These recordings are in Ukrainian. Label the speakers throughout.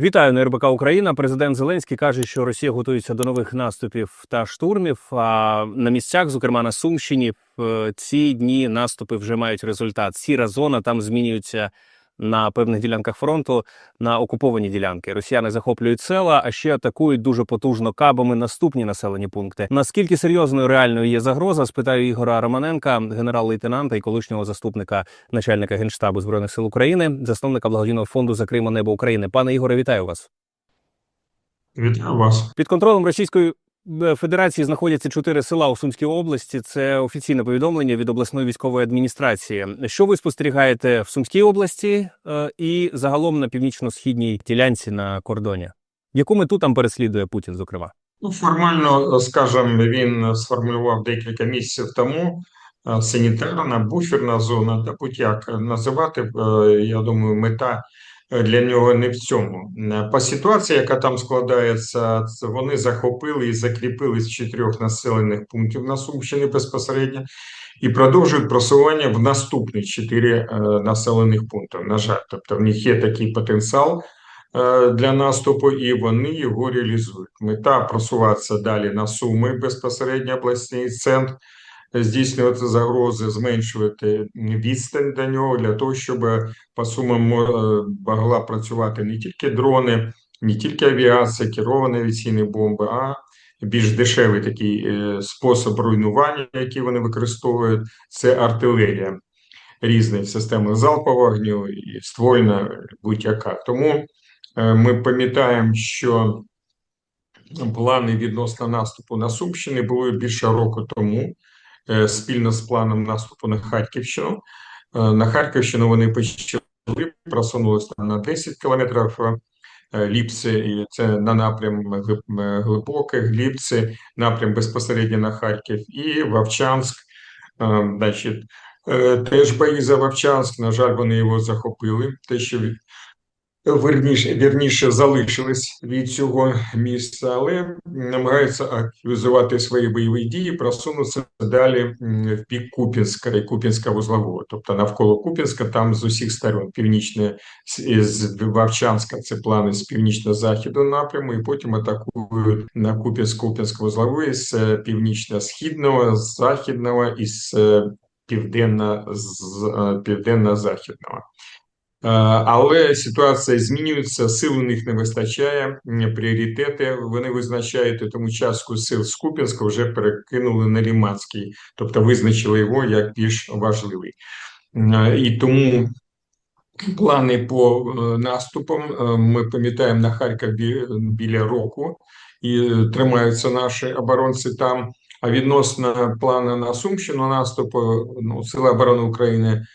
Speaker 1: Вітаю на РБК Україна. Президент Зеленський каже, що Росія готується до нових наступів та штурмів. А на місцях, зокрема на Сумщині, в ці дні наступи вже мають результат. Сіра зона там змінюється на певних ділянках фронту на окуповані ділянки. Росіяни захоплюють села, а ще атакують дуже потужно кабами наступні населені пункти. Наскільки серйозною реальною є загроза? Спитаю Ігора Романенка, генерал-лейтенанта і колишнього заступника начальника генштабу збройних сил України, засновника благодійного фонду за Крима Небо України. Пане Ігоре, вітаю вас.
Speaker 2: Вітаю вас.
Speaker 1: Під контролем Російської Федерації знаходяться чотири села у Сумській області. Це офіційне повідомлення від обласної військової адміністрації. Що ви спостерігаєте в Сумській області е, і загалом на північно-східній ділянці на кордоні? Яку мету там переслідує Путін, зокрема?
Speaker 2: Ну, формально, скажімо, він сформулював декілька місяців тому е, санітарна, буферна зона, та будь-як називати, е, я думаю, мета е, для нього не в цьому. Е, По ситуації, яка там складається, вони захопили і закріпили з чотирьох населених пунктів на Сумщині безпосередньо і продовжують просування в наступні чотири е, населених пункти. На жаль, тобто в них є такий потенціал е, для наступу, і вони його реалізують. Мета просуватися далі на Суми, безпосередньо обласний центр, здійснювати загрози, зменшувати відстань до нього для того, щоб по Сумам е, могла працювати не тільки дрони, не тільки авіація, керовані авіаційні бомби, а більш дешевий такий е, спосіб руйнування, який вони використовують, це артилерія різних систем залпового вогню і ствольна будь-яка. Тому е, ми пам'ятаємо, що плани відносно наступу на Сумщини були більше року тому, спільно з планом наступу на Харківщину. Е, На Харківщину вони почали, просунулися на 10 кілометрів. е, Ліпси, і це на напрям Глиб- е, глибоких, Ліпси, напрям безпосередньо на Харків і Вовчанськ. Е, Значить, е, теж бої за Вовчанськ. На жаль, вони його захопили. Те, що Верніше, вірніше залишились від цього місця, але намагаються активізувати свої бойові дії, просунутися далі в бік Купінська і Купінська вузлового, тобто навколо Купінська, там з усіх сторон, північне з- Вовчанська, це плани з північно-західного напряму, і потім атакують на Купінськ, Купінськ вузловий з е, північно-східного, з західного і з е, е, південно-західного. Е, Але ситуація змінюється, сил у них не вистачає, пріоритети вони визначають, тому частку сил з Куп'янська вже перекинули на Ліманський, тобто визначили його як більш важливий. Е, І тому плани по е, наступам ми пам'ятаємо на Харків бі- біля року, і тримаються наші оборонці там. А відносно плану на Сумщину наступу, ну, Сили оборони України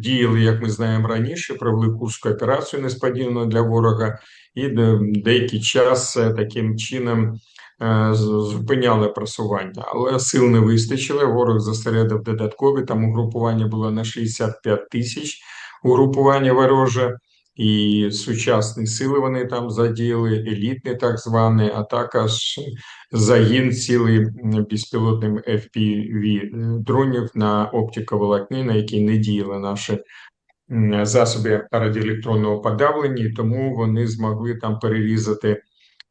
Speaker 2: діяли, як ми знаємо раніше, провели Курську операцію несподівано для ворога, і деякий час е, таким чином е, зупиняли просування. Але сил не вистачило. Ворог зосередив додаткові. Там угрупування було на 65 тисяч угрупування вороже. І сучасні сили вони там задіяли, елітні так звані, а також загін цілий безпілотним FPV дронів на оптиковолокні, на які не діяли наші засоби радіоелектронного подавлення, тому вони змогли там перерізати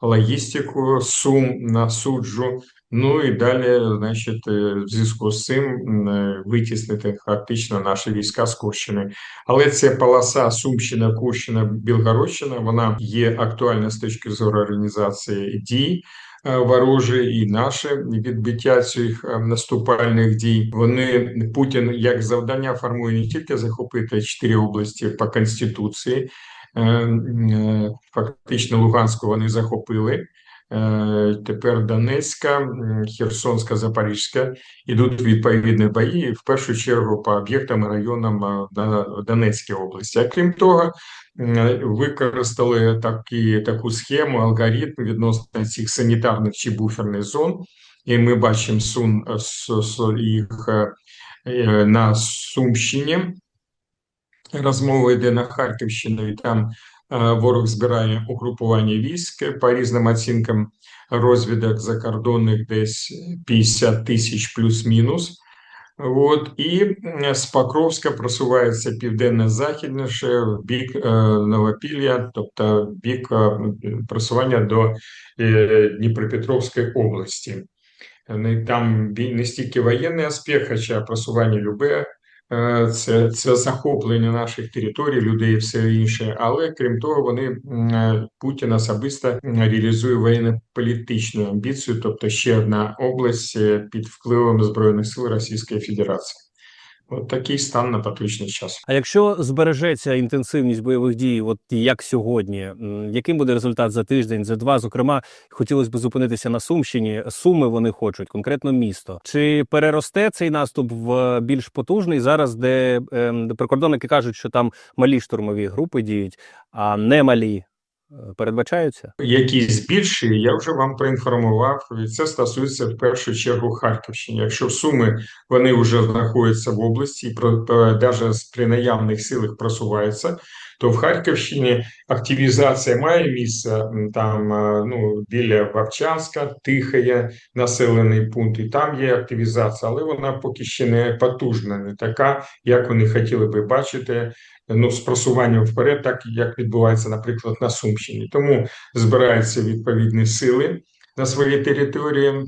Speaker 2: логістику сум на суджу. Ну і далі, значить, е, в зв'язку з цим е, витіснити фактично наші війська з Курщини. Але ця полоса Сумщина, Курщина, Білгородщина, вона є актуальна з точки зору організації дій е, ворожі і наше відбиття цих наступальних дій. Вони Путін як завдання формує не тільки захопити чотири області по конституції. Фактично Луганську вони захопили. Е, Тепер Донецька, Херсонська, Запорізька ідуть відповідні бої в першу чергу по об'єктам і районам е, на Донецькій області. А крім того, використали такі, таку схему, алгоритм відносно цих санітарних чи буферних зон. І ми бачимо сун, їх е, на Сумщині. Розмова йде на Харківщину, і там ворог збирає угрупування військ по різним оцінкам розвідок закордонних десь 50 тисяч плюс-мінус. От, і м, з Покровська просувається південно-західніше в бік е, Новопілля, тобто бік е, просування до е, Дніпропетровської області. Там не стільки воєнний аспект, хоча просування любе, е, це, це захоплення наших територій, людей і все інше. Але крім того, вони е, Путін особисто реалізує воєнно-політичну амбіцію, тобто ще одна область е, під впливом Збройних сил Російської Федерації. От такий стан на поточний час.
Speaker 1: А якщо збережеться інтенсивність бойових дій, от як сьогодні, яким буде результат за тиждень, за два? Зокрема, хотілося б зупинитися на Сумщині. Суми вони хочуть, конкретно місто. Чи переросте цей наступ в більш потужний зараз, де ем, де прикордонники кажуть, що там малі штурмові групи діють, а не малі передбачаються?
Speaker 2: Якісь більші, я вже вам проінформував. Це стосується в першу чергу Харківщини. Якщо Суми вони вже знаходяться в області, і навіть при наявних силах просуваються, то в Харківщині активізація має місце там е, ну біля Вовчанська, Тихає, населений пункт, і там є активізація, але вона поки ще не потужна, не така, як вони хотіли би бачити. Ну, з просуванням вперед, так як відбувається, наприклад, на Сумщині. Тому збираються відповідні сили на своїй території, е,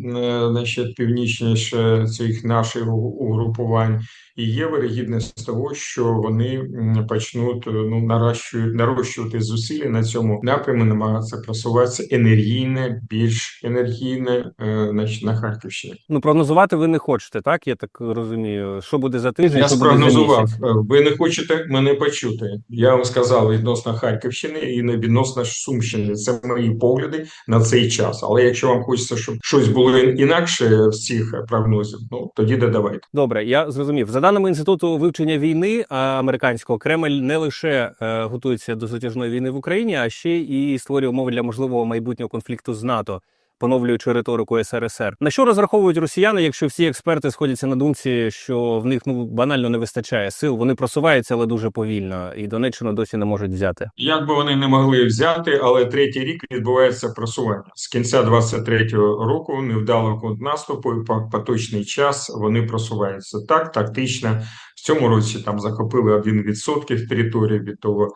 Speaker 2: значить, північніше цих наших угрупувань, і є вирогідність того, що вони почнуть е, ну нарощують нарощувати зусилля на цьому напряму, намагатися просуватися енергійне, більш енергійне, е, значить, на Харківщині.
Speaker 1: Ну прогнозувати ви не хочете, так? Я так розумію. Що буде за тиждень?
Speaker 2: Я спрогнозував. Ви не хочете мене почути. Я вам сказав відносно Харківщини і не відносно Сумщини. Це мої погляди на цей час. Але якщо вам хочеться, щоб щось було інакше з цих прогнозів, ну тоді додавайте.
Speaker 1: Добре, я зрозумів. За даними інституту вивчення війни американського, Кремль не лише е, готується до затяжної війни в Україні, а ще і створює умови для можливого майбутнього конфлікту з НАТО, поновлюючи риторику СРСР. На що розраховують росіяни, якщо всі експерти сходяться на думці, що в них ну банально не вистачає сил? Вони просуваються, але дуже повільно, і Донеччину досі не можуть взяти.
Speaker 2: Як би вони не могли взяти, але третій рік відбувається просування з кінця 23-го року невдалого контрнаступу і по поточний час вони просуваються так тактично. В цьому році там захопили 1% території від того,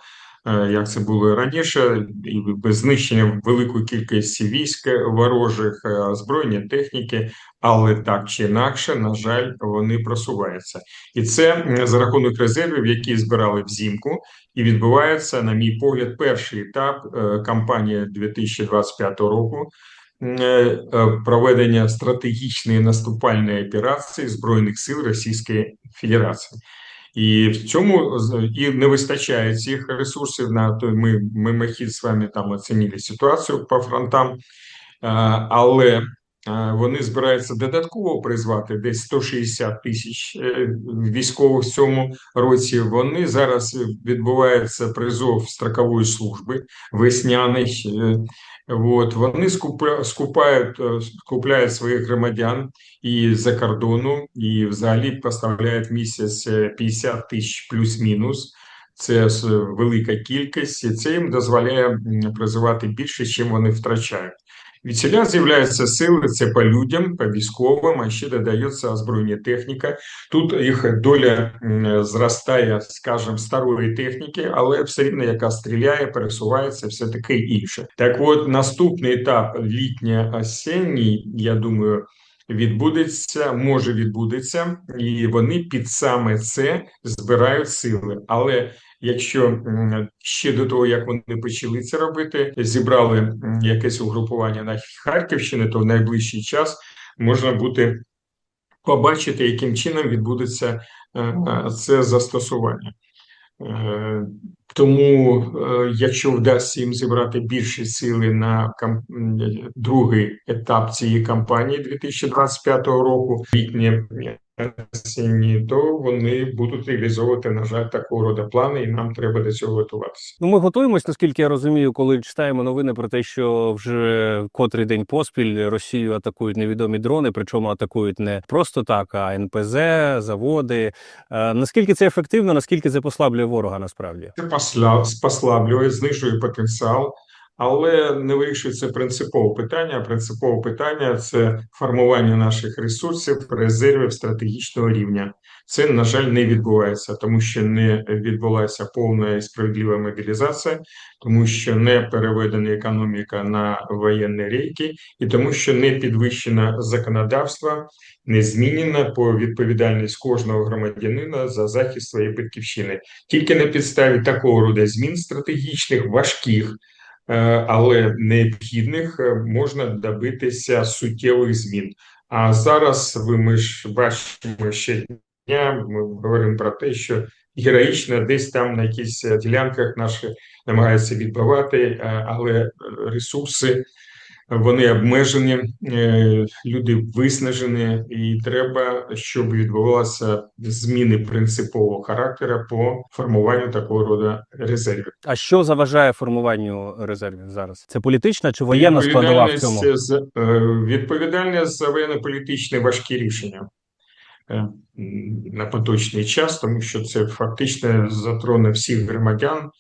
Speaker 2: як це було раніше, і без знищення великої кількості військ ворожих, е, озброєння техніки, але так чи інакше, на жаль, вони просуваються, і це за рахунок резервів, які збирали взимку. І відбувається, на мій погляд, перший етап е, кампанії 2025 року е, е, проведення стратегічної наступальної операції Збройних сил Російської Федерації. І в цьому і не вистачає цих ресурсів на то ми мимохід з вами там оцінили ситуацію по фронтам, Е, але е, вони збираються додатково призвати десь 160 тисяч е, військових в цьому році. Вони зараз відбувається призов строкової служби весняний. Е, От вони скупля, скупають, е, скупляють своїх громадян і за кордону, і взагалі поставляють місяць е, 50 тисяч плюс-мінус. Це велика кількість, і це їм дозволяє призивати більше, чим вони втрачають. Від селян з'являються сили, це по людям, по військовим, а ще додається озброєння техніка. Тут їх доля зростає, скажімо, старої техніки, але все рівно яка стріляє, пересувається, все таке інше. Так от, наступний етап літньо-осінній, я думаю, відбудеться, може відбудеться, і вони під саме це збирають сили. Але якщо ще до того, як вони почали це робити, зібрали якесь угрупування на Харківщині, то в найближчий час можна буде побачити, яким чином відбудеться е, це застосування. Е, Тому, е, якщо вдасться їм зібрати більше сили на другий етап цієї кампанії 2025 року, літнє осінні, то вони будуть реалізовувати, на жаль, такого роду плани, і нам треба до цього готуватися.
Speaker 1: Ну, ми готуємось, наскільки я розумію, коли читаємо новини про те, що вже котрий день поспіль Росію атакують невідомі дрони, причому атакують не просто так, а НПЗ, заводи. Е, наскільки це ефективно, наскільки це послаблює ворога насправді?
Speaker 2: Це послаблює, знижує потенціал але не вирішується принципове питання. Принципове питання це формування наших ресурсів, резервів стратегічного рівня. Це, на жаль, не відбувається, тому що не відбулася повна і справедлива мобілізація, тому що не переведена економіка на воєнні рейки, і тому, що не підвищено законодавство, не змінена по відповідальність кожного громадянина за захист своєї батьківщини. Тільки на підставі такого роду змін стратегічних, важких, але необхідних, е, можна добитися суттєвих змін. А зараз ви ми ж бачимо ще дня. Ми говоримо про те, що героїчно десь там на якихось е, ділянках наші намагаються відбивати, е, але ресурси вони обмежені, е, люди виснажені, і треба, щоб відбувалися зміни принципового характеру по формуванню такого роду резервів.
Speaker 1: А що заважає формуванню резервів зараз? Це політична чи воєнна складова в цьому?
Speaker 2: Відповідальність за е, воєнно-політичні важкі рішення е, на поточний час, тому що це фактично затроне всіх громадян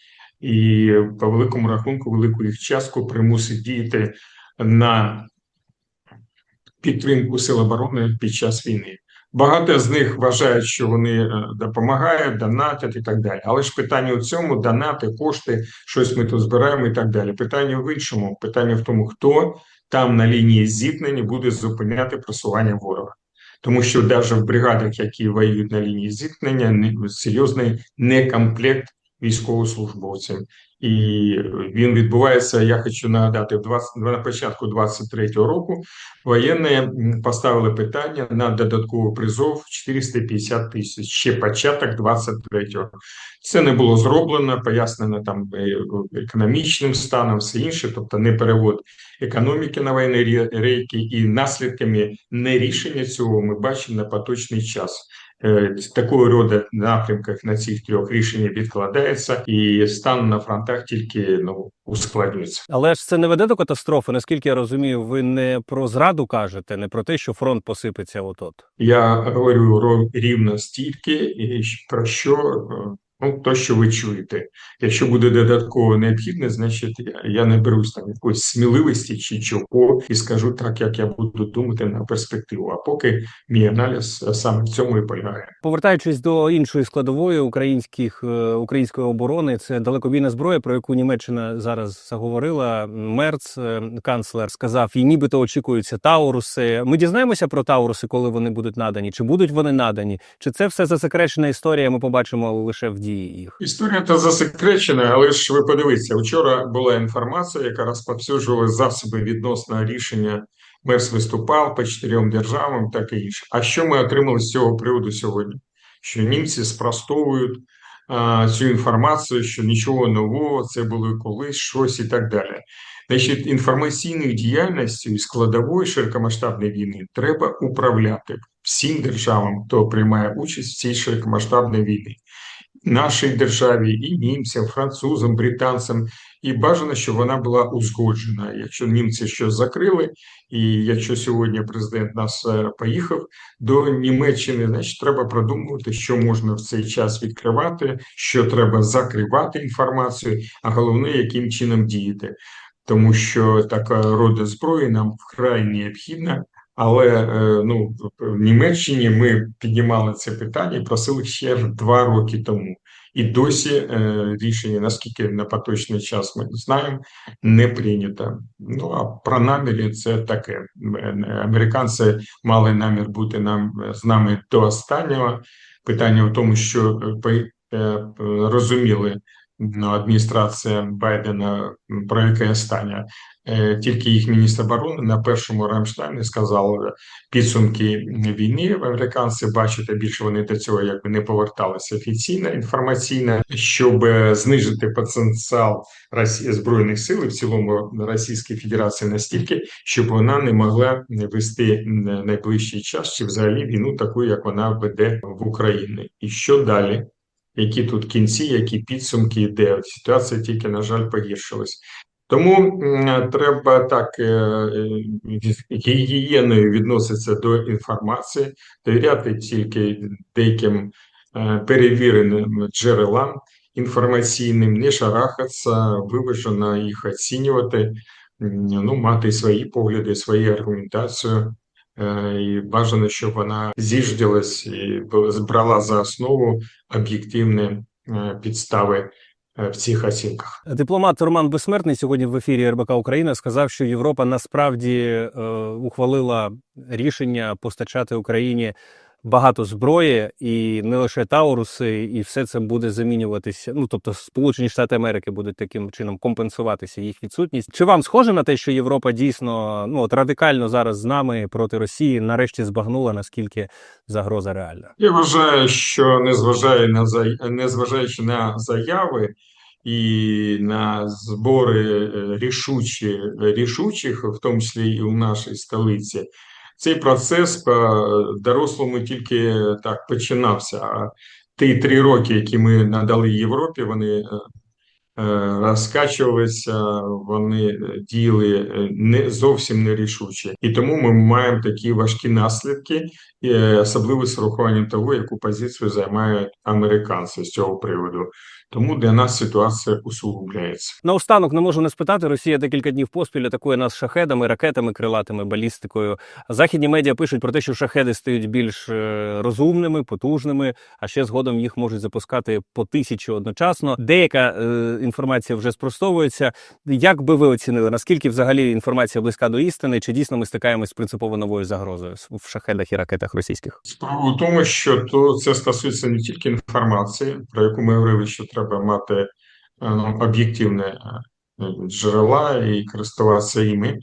Speaker 2: і по великому рахунку велику їх частку примусить діяти на підтримку сил оборони під час війни. Багато з них вважають, що вони е, допомагають, донатять і так далі. Але ж питання у цьому донати, кошти, щось ми тут збираємо і так далі. Питання в іншому. Питання в тому, хто там на лінії зіткнення буде зупиняти просування ворога. Тому що навіть в бригадах, які воюють на лінії зіткнення, не- серйозний некомплект військовослужбовців. І він відбувається. Я хочу нагадати, в 20, на початку 23-го року воєнні поставили питання на додатковий призов 450 тисяч. Ще початок 23-го. Це не було зроблено, пояснено там е, економічним станом, все інше, тобто не перевод економіки на воєнні рейки, і наслідками нерішення цього ми бачимо на поточний час. Е, Такого роду напрямках на цих трьох рішення відкладається, і стан на фронтах тільки ну ускладнюється.
Speaker 1: Але ж це не веде до катастрофи. Наскільки я розумію, ви не про зраду кажете, не про те, що фронт посипеться отот.
Speaker 2: Я говорю рівно стільки, і про що е, ну то, що ви чуєте. Якщо буде додатково необхідне, значить я, я не берусь там якоїсь сміливості чи чого і скажу так, як я буду думати на перспективу. А поки мій аналіз е, саме в цьому і полягає.
Speaker 1: Повертаючись до іншої складової українських е, української оборони, це далекобійна зброя, про яку Німеччина зараз заговорила. Мерц, е, канцлер, сказав, і нібито очікуються Тауруси. Ми дізнаємося про Тауруси, коли вони будуть надані. Чи будуть вони надані? Чи це все засекречена історія? Ми побачимо лише в дії їх.
Speaker 2: Історія та засекречена, але ж ви подивіться, вчора була інформація, яка розповсюджувала засоби відносно рішення. Мерс виступав по чотирьом державам, так і інше. А що ми отримали з цього приводу сьогодні? Що німці спростовують а, цю інформацію, що нічого нового, це було колись щось і так далі. Значить, інформаційною діяльністю і складовою широкомасштабної війни треба управляти всім державам, хто приймає участь в цій широкомасштабній війні нашій державі, і німцям, французам, британцям, і бажано, щоб вона була узгоджена. Якщо німці щось закрили, і якщо сьогодні президент нас е, поїхав до Німеччини, значить треба продумувати, що можна в цей час відкривати, що треба закривати інформацію, а головне, яким чином діяти. Тому що така рода зброї нам вкрай необхідна. Але е, ну в Німеччині ми піднімали це питання і просили ще два роки тому. І досі е, рішення, наскільки на поточний час ми знаємо, не прийнято. Ну а про наміри це таке. Е, Американці мали намір бути нам з нами до останнього. Питання в тому, що розуміли адміністрація Байдена про яке останнє. Е, Тільки їх міністр оборони на першому Рамштайні сказав е, підсумки війни. в Американці бачите, більше вони до цього якби не поверталися офіційно інформаційно, щоб е, знижити потенціал Росії збройних сил і в цілому Російської Федерації настільки, щоб вона не могла вести найближчий час чи взагалі війну таку, як вона веде в Україні. І що далі? Які тут кінці, які підсумки, де ситуація тільки на жаль погіршилась. Тому треба так е, е, гігієною відноситися до інформації, довіряти тільки деяким е, перевіреним джерелам інформаційним, не шарахатися, виважено їх оцінювати, ну, мати свої погляди, свою аргументацію. Е, І бажано, щоб вона зіжділась і бу- брала за основу об'єктивні е, підстави е, в цих оцінках.
Speaker 1: Дипломат Роман Безсмертний сьогодні в ефірі РБК Україна сказав, що Європа насправді е, ухвалила рішення постачати Україні багато зброї, і не лише Тауруси, і все це буде замінюватися. Ну тобто, Сполучені Штати Америки будуть таким чином компенсуватися їх відсутність. Чи вам схоже на те, що Європа дійсно ну от радикально зараз з нами проти Росії нарешті збагнула наскільки загроза реальна?
Speaker 2: Я вважаю, що незважає на незважаючи на заяви і на збори е, рішучі, рішучих, в тому числі і у нашій столиці, цей процес по дорослому тільки так починався. А ті три роки, які ми надали Європі, вони е, е, розкачувалися, вони е, діяли е, не зовсім нерішуче. І тому ми маємо такі важкі наслідки, е, особливо з урахуванням того, яку позицію займають американці з цього приводу. Тому для нас ситуація усугубляється.
Speaker 1: Наостанок не можу не спитати. Росія декілька днів поспіль атакує нас шахедами, ракетами, крилатими, балістикою. Західні медіа пишуть про те, що шахеди стають більш е, розумними, потужними, а ще згодом їх можуть запускати по тисячі одночасно. Деяка е, інформація вже спростовується. Як би ви оцінили, наскільки взагалі інформація близька до істини? Чи дійсно ми стикаємось з принципово новою загрозою в шахедах і ракетах російських?
Speaker 2: Справа у тому, що то це стосується не тільки інформації, про яку ми говорили, що треба мати е, ну, об'єктивне е, джерела і користуватися іми.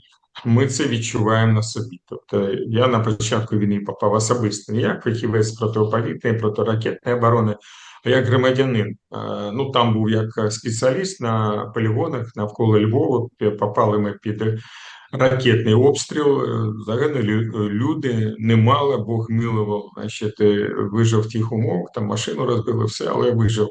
Speaker 2: Ми це відчуваємо на собі. Тобто я на початку війни попав особисто не як фахівець протиповітряної, протиракетної оборони, а як громадянин. Е, Ну там був як спеціаліст на полігонах навколо Львова. Попали ми під ракетний обстріл. Загинули люди, немало, Бог милував. Значить, вижив в тих умовах, там машину розбили, все, але вижив.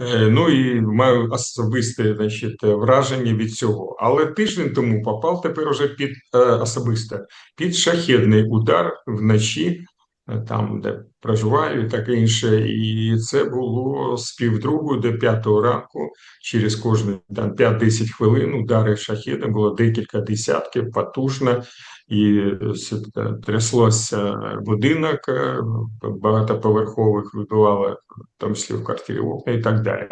Speaker 2: Е, Ну і маю особисте значить, враження від цього. Але тиждень тому попав тепер уже під е, особисте під шахедний удар вночі, е, там де проживаю, і таке інше. І це було з півдругу до п'ятого ранку. Через кожні там 5-10 хвилин удари шахедом було декілька десятків, потужно. І тряслося будинок багатоповерхових вибивало в тому числі в квартирі і так далі.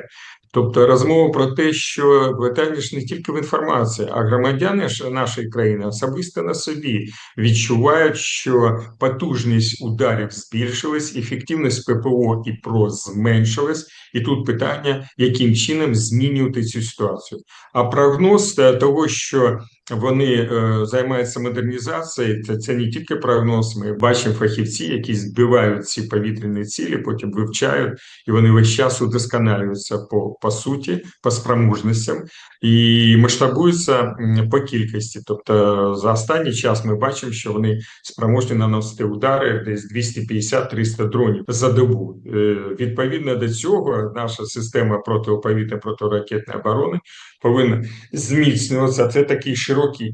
Speaker 2: Тобто розмова про те, що питання ж не тільки в інформації, а громадяни нашої країни особисто на собі відчувають, що потужність ударів збільшилась, ефективність ППО і ПРО зменшилась, і тут питання, яким чином змінювати цю ситуацію. А прогноз е, того, що вони е, займаються модернізацією. Це, це не тільки прогноз. Ми бачимо фахівці, які збивають ці повітряні цілі, потім вивчають, і вони весь час удосконалюються по, по суті, по спроможностям і масштабуються по кількості. Тобто за останній час ми бачимо, що вони спроможні наносити удари десь 250-300 дронів за добу. Е, Відповідно до цього, наша система протиповітряної протиракетної оборони повинна зміцнюватися. Це такий широкий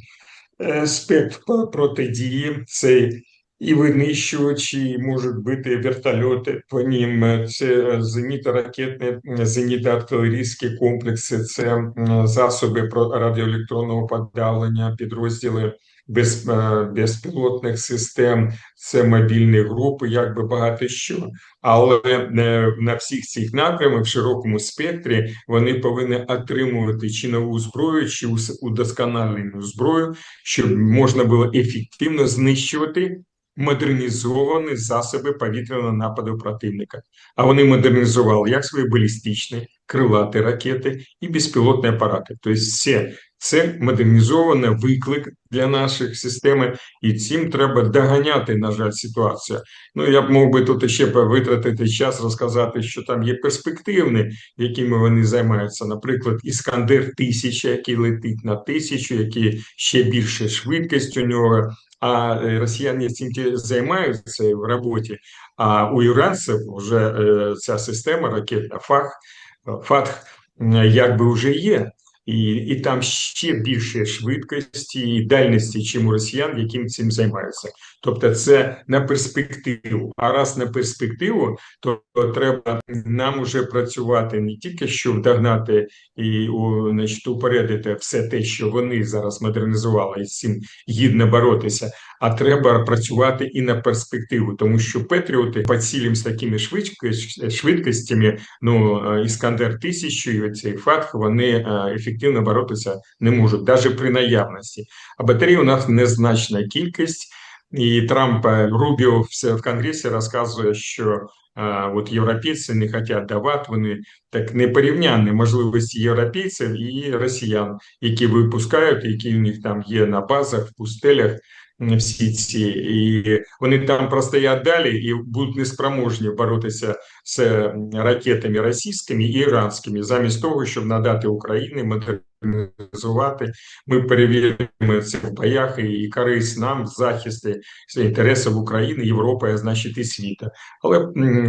Speaker 2: е, спектр протидії. Це і винищувачі, можуть бити вертольоти по ним. Це зенітно-ракетні, зенітно-артилерійські комплекси, це засоби радіоелектронного подавлення, підрозділи без, е, безпілотних систем, це мобільні групи, як би багато що. Але е, на всіх цих напрямах в широкому спектрі вони повинні отримувати чи нову зброю, чи удосконалену зброю, щоб можна було ефективно знищувати модернізовані засоби повітряного нападу противника. А вони модернізували як свої балістичні, крилаті ракети і безпілотні апарати. Тобто, все це модернізований виклик для наших систем, і цим треба доганяти, на жаль, ситуацію. Ну я б мог би тут ще витратити час, розказати, що там є перспективні, якими вони займаються. Наприклад, Іскандер 1000, який летить на тисячу, який ще більше швидкість у нього. А е, росіяни цим займаються в роботі. А у іранців вже е, ця система ракетна фах, фатх, якби вже є. І, і там ще більше швидкості і дальності, чим у росіян, яким цим займаються. Тобто, це на перспективу. А раз на перспективу, то треба нам уже працювати не тільки щоб догнати і у, значить, упередити все те, що вони зараз модернізували, і з цим гідно боротися. А треба працювати і на перспективу, тому що Петріоти по цілям з такими швидкостями, ну е, Іскандер 1000 і оцей Фатх, вони е, ефективно боротися не можуть, навіть при наявності. А батарей у нас незначна кількість. І Трамп е, Рубіо в Конгресі розказує, що от європейці не хочуть давати, вони так непорівнянні можливості європейців і росіян, які випускають, які у них там є на базах, в пустелях. Всі ці, і вони там простоять далі і будуть неспроможні боротися з ракетами російськими і іранськими, замість того, щоб надати Україні модернізувати. Ми перевіримо це в боях і, і користь нам в захисті інтересів України, Європи, а значить і світу. Але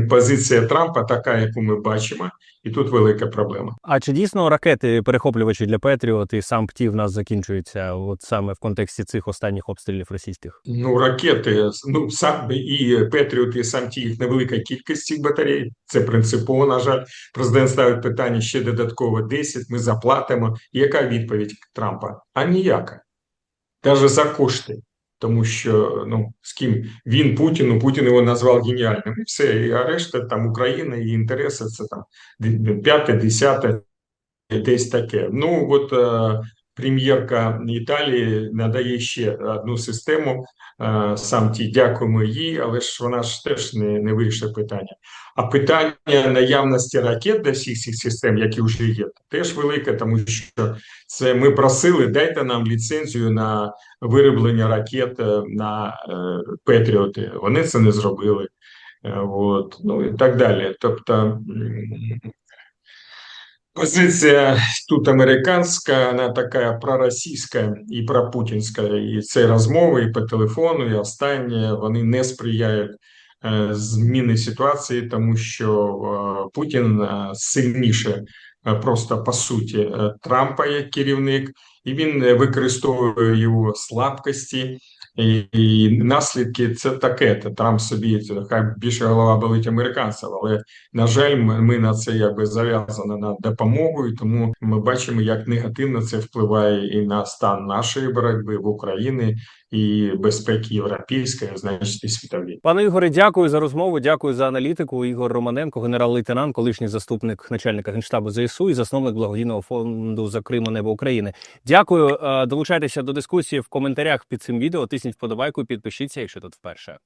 Speaker 2: позиція Трампа така, яку ми бачимо, і тут велика проблема.
Speaker 1: А чи дійсно ракети перехоплювачі для Петріот і сам ПТІ в нас закінчуються, от саме в контексті цих останніх обстрілів російських?
Speaker 2: Ну, ракети, ну сам і Петріот, і сам ті їх невелика кількість цих батарей. Це принципово. На жаль, президент ставить питання ще додатково 10, Ми заплатимо. Яка відповідь Трампа? А ніяка, навіть за кошти. Тому що ну з ким він Путін, ну Путін його назвав геніальним, і все, і а решта там Україна і інтереси це там п'яте, десяте, десь таке. Ну от е, прем'єрка Італії надає ще одну систему. Е, сам ті дякуємо їй, але ж вона ж теж не, не вирішує питання. А питання наявності ракет для всіх цих систем, які вже є, теж велике, тому що це ми просили, дайте нам ліцензію на вироблення ракет е, на е, Петріоти. Вони це не зробили. От, ну і так далі. Тобто позиція тут американська, вона така проросійська і пропутінська. І це розмови і по телефону, і останнє вони не сприяють зміни ситуації, тому що е, Путін е, сильніше просто по суті Трампа як керівник, і він використовує його слабкості. І, і наслідки це таке. Та Трамп собі це хай більше голова болить американців, але на жаль, ми, ми на це якби зав'язані на допомогу, і тому ми бачимо, як негативно це впливає і на стан нашої боротьби в Україні і безпеки європейської, значить і світовій.
Speaker 1: Пане Ігоре, дякую за розмову. Дякую за аналітику. Ігор Романенко, генерал-лейтенант, колишній заступник начальника генштабу ЗСУ і засновник благодійного фонду за Криму Небо України. Дякую. Е, Долучайтеся до дискусії в коментарях під цим відео. Тисніть вподобайку, підпишіться, якщо тут вперше.